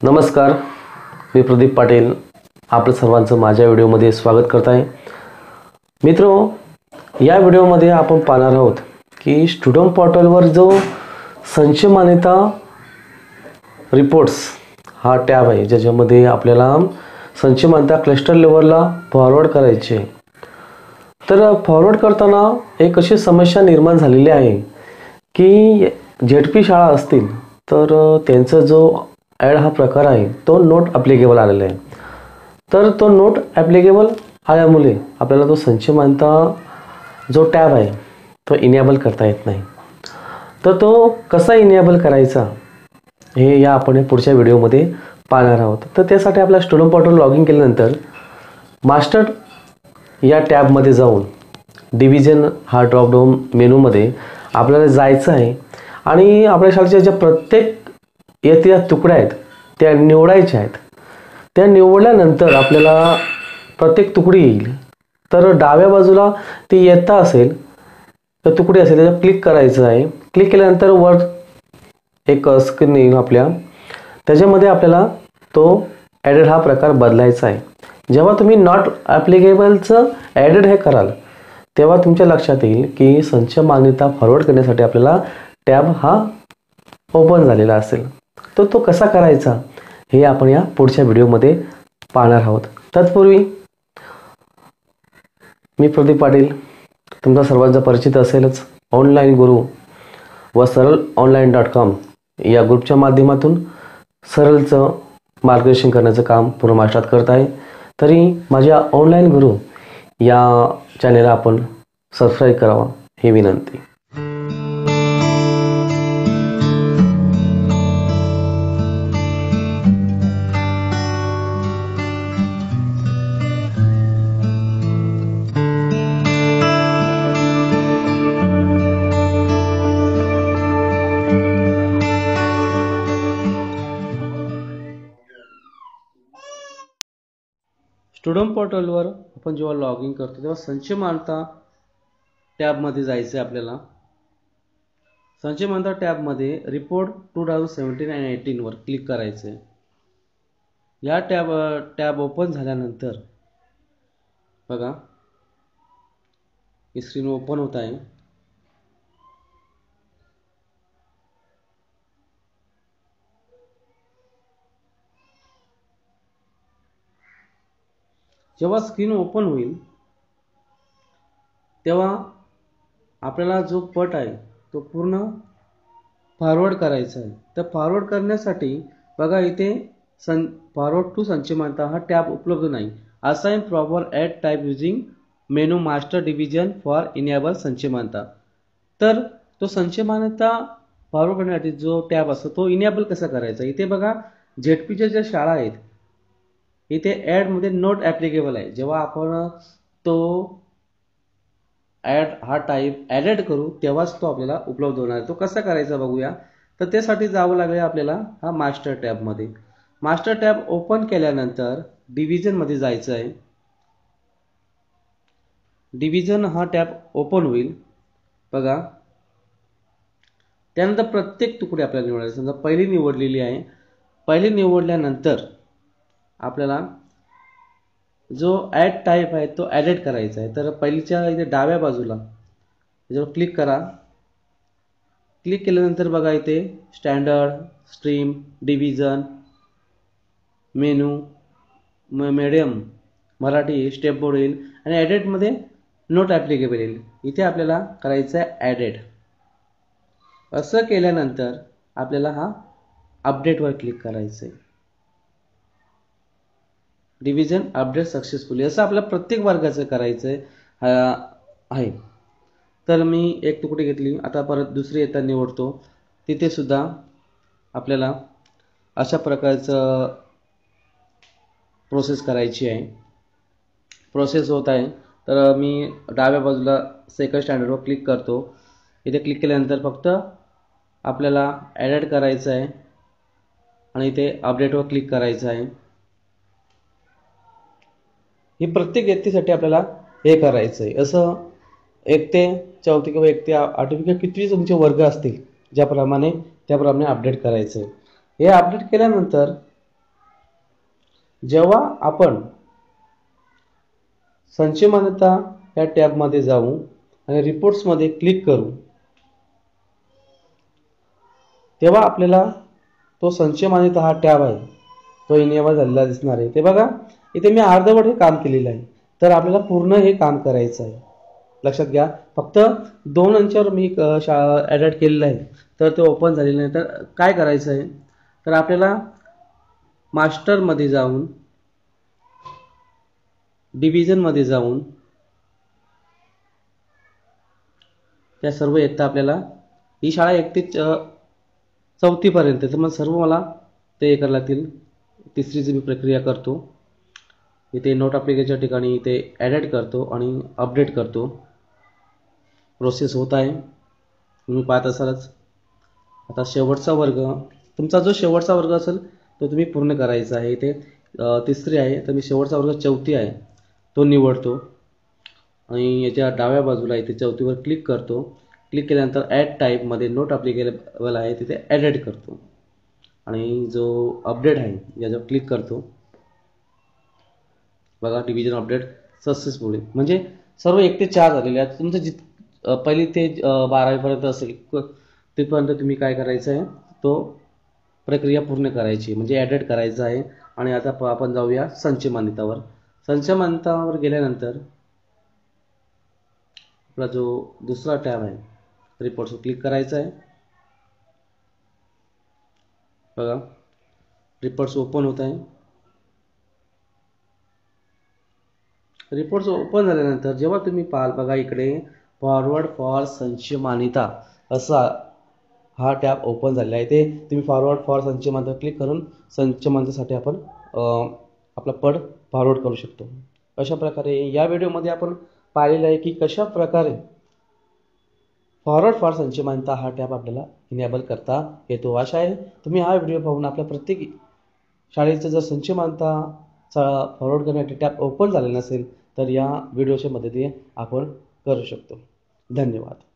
नमस्कार मी प्रदीप पाटील. आपलं सर्वांचं माझ्या व्हिडिओमध्ये स्वागत करत आहे. मित्रो या व्हिडिओमध्ये आपण पाहणार आहोत की स्टुडंट पोर्टलवर जो संच मान्यता रिपोर्ट्स हा टॅब आहे ज्याच्यामध्ये आपल्याला संच मान्यता क्लस्टर लेवलला फॉरवर्ड करायचे तर फॉरवर्ड करताना एक अशी समस्या निर्माण झालेली आहे की झेडपी शाळा असतील तर त्यांचा जो ॲड हा प्रकार आहे. तो नोट ॲप्लिकेबल आलेला आहे. तर तो नोट ॲप्लिकेबल आल्यामुळे आपल्याला तो संच मानता जो टॅब आहे तो इनेबल करता येत नाही. तर तो कसा इनेबल करायचा हे या आपण पुढच्या व्हिडिओमध्ये पाहणार आहोत. तर त्यासाठी आपल्या स्टुडंट पोर्टल लॉग इन केल्यानंतर मास्टर या टॅबमध्ये जाऊन डिव्हिजन हा ड्रॉपडाऊन मेनूमध्ये आपल्याला जायचं आहे. आणि आपल्या शाळेच्या ज्या प्रत्येक येत्या तुकड्या आहेत त्या निवडायच्या आहेत. त्या निवडल्यानंतर आपल्याला प्रत्येक तुकडी येईल. तर डाव्या बाजूला ती येता असेल तर तुकडी असेल त्याच्यावर क्लिक करायचं आहे. क्लिक केल्यानंतर वर एक स्क्रीन येईल आपल्या. त्याच्यामध्ये आपल्याला तो ॲडेड हा प्रकार बदलायचा आहे. जेव्हा तुम्ही नॉट ॲप्लिकेबलचं ॲडेड हे कराल तेव्हा तुमच्या लक्षात येईल की संच मान्यता फॉरवर्ड करण्यासाठी आपल्याला टॅब हा ओपन झालेला असेल. तर तो कसा करायचा हे आपण या पुढच्या व्हिडिओमध्ये पाहणार आहोत. तत्पूर्वी मी प्रदीप पाटील तुमचा सर्वांचा परिचित असेलच. ऑनलाईन गुरु व सरळ ऑनलाईन डॉट कॉम या ग्रुपच्या माध्यमातून सरळचं मार्गदर्शन करण्याचं काम पूर्ण महाराष्ट्रात करत आहे. तरी माझ्या ऑनलाईन गुरु या चॅनेलला आपण सबस्क्राईब करावा ही विनंती. स्टुडंट पोर्टलवर आपण जेव्हा लॉग इन करतो तेव्हा संच मानता टॅबमध्ये जायचं आहे आपल्याला. संच मानता टॅबमध्ये report two thousand seventeen and एटीनवर click करायचं आहे या टॅब टॅब ओपन झाल्यानंतर बघा स्क्रीन ओपन होत आहे. जेव्हा स्क्रीन ओपन होईल तेव्हा आपल्याला जो पट आहे तो पूर्ण फॉरवर्ड करायचा आहे. तर फॉरवर्ड करण्यासाठी बघा इथे सं फॉरवर्ड टू संचयमानता हा टॅब उपलब्ध नाही. Assign proper at type using menu master division for enable संचयमानता तर तो संच फॉरवर्ड करण्यासाठी जो टॅब असतो तो इनेबल कसा करायचा? इथे बघा झेडपीच्या ज्या शाळा आहेत इथे ॲडमध्ये नोट ॲप्लिकेबल आहे. जेव्हा आपण तो ॲड हा टाईप ॲडेड करू तेव्हाच तो आपल्याला उपलब्ध होणार आहे. तो कसा करायचा बघूया. तर त्यासाठी जावं लागेल आपल्याला हा मास्टर टॅबमध्ये मास्टर टॅब ओपन केल्यानंतर डिव्हिजनमध्ये जायचं आहे. डिव्हिजन हा टॅब ओपन होईल. बघा. त्यानंतर प्रत्येक तुकडे आपल्याला निवडायचे. समजा पहिली निवडलेली आहे. पहिली निवडल्यानंतर आपल्याला जो ॲड टाईप आहे तो ॲडेड करायचा आहे. तर पहिलीच्या इथे डाव्या बाजूला त्याच्यावर क्लिक करा. क्लिक केल्यानंतर बघा इथे स्टँडर्ड स्ट्रीम डिव्हिजन मेनू म मेडियम मराठी स्टेप बोर्ड येईल. आणि ॲडेडमध्ये नोट ॲप्लिकेबल येईल. इथे आपल्याला करायचं आहे ॲडेड असं केल्यानंतर आपल्याला हा अपडेटवर क्लिक करायचं आहे. डिव्हिजन अपडेट सक्सेसफुली असं आपल्या प्रत्येक वर्गाचं करायचं आहे. तर मी एक तुकडी घेतली. आता परत दुसरी येता निवडतो. तिथे सुद्धा आपल्याला अशा प्रकारचं प्रोसेस करायची आहे. प्रोसेस होत आहे. तर मी डाव्या बाजूला सेकंड स्टँडर्डवर क्लिक करतो. इथे क्लिक केल्यानंतर फक्त आपल्याला ॲडेड करायचं आहे. आणि इथे अपडेटवर क्लिक करायचं आहे. ही प्रत्येक व्यक्तीसाठी आपल्याला हे करायचं आहे असं एक ते चौथी किंवा एक ते आठवी किंवा कितवी तुमचे वर्ग असतील ज्याप्रमाणे त्याप्रमाणे अपडेट करायचं आहे हे अपडेट केल्यानंतर जेव्हा आपण संचय मान्यता या टॅबमध्ये जाऊ आणि रिपोर्ट्समध्ये क्लिक करू तेव्हा आपल्याला तो संचय मान्यता हा टॅब आहे. तो इनेबल झालेला दिसणार आहे. ते बघा इथे मी अर्धवट हे काम केलेलं आहे. तर आपल्याला पूर्ण हे काम करायचं आहे. लक्षात घ्या फक्त दोन अंशावर मी शाळा ॲडॅट केलेलं आहे. तर ते ओपन झालेलं नाही तर काय करायचं आहे? तर आपल्याला मास्टरमध्ये जाऊन डिव्हिजनमध्ये जाऊन त्या सर्व इयत्ता आपल्याला ही शाळा एक ते चौथीपर्यंत तर मग सर्व मला ते करायला लागतील. तिसरीची मी प्रक्रिया करतो. इथे नोट अप्लिकेशनच्या ठिकाणी इथे ॲडेड करतो आणि अपडेट करतो. प्रोसेस होत आहे. तुम्ही पाहत असालच. आता शेवटचा वर्ग. तुमचा जो शेवटचा वर्ग असेल तो तुम्ही पूर्ण करायचा आहे. इथे तिसरी आहे. तर मी शेवटचा वर्ग चौथी आहे. तो निवडतो. आणि याच्या डाव्या बाजूला इथे चौथीवर क्लिक करतो. क्लिक केल्यानंतर ॲड टाईपमध्ये नोट अप्लिकेबल आहे. तिथे ॲडेड करतो. आणि जो अपडेट आहे याच्यावर क्लिक करतो. बघा डिव्हिजन अपडेट सक्सेसफुली म्हणजे सर्व एक ते चार झालेले आहेत. तुमचं जित पहिली ते बारावीपर्यंत असेल तिथपर्यंत तुम्ही काय करायचं आहे? तो प्रक्रिया पूर्ण करायची म्हणजे ॲडेड करायचं आहे. आणि आता आपण जाऊया संच मान्यतावर संच मान्यतावर गेल्यानंतर आपला जो दुसरा टॅब आहे रिपोर्ट्सवर क्लिक करायचा आहे. बघा रिपोर्ट्स ओपन होत आहे. रिपोर्ट्स ओपन झाल्यानंतर जेव्हा तुम्ही पाहाल बघा इकडे फॉरवर्ड फॉर संच मान्यता असा हा टॅब ओपन झालेला आहे. ते तुम्ही फॉरवर्ड फॉर संच मान्यता क्लिक करून संच मान्यतेसाठी आपण आपला पड फॉरवर्ड करू शकतो. अशा प्रकारे या व्हिडिओमध्ये आपण पाहिलेलं आहे की कशा प्रकारे फॉरवर्ड फॉर संच मान्यता हा टॅब आपल्याला इनेबल करता येतो. अशा आहे तुम्ही हा व्हिडिओ पाहून आपल्या प्रत्येक शाळेचं जर संच मान्यता फॉरवर्ड करण्यासाठी टॅब ओपन झालेला नसेल तर या व्हिडिओच्या मदतीने आपण करू शकतो. धन्यवाद.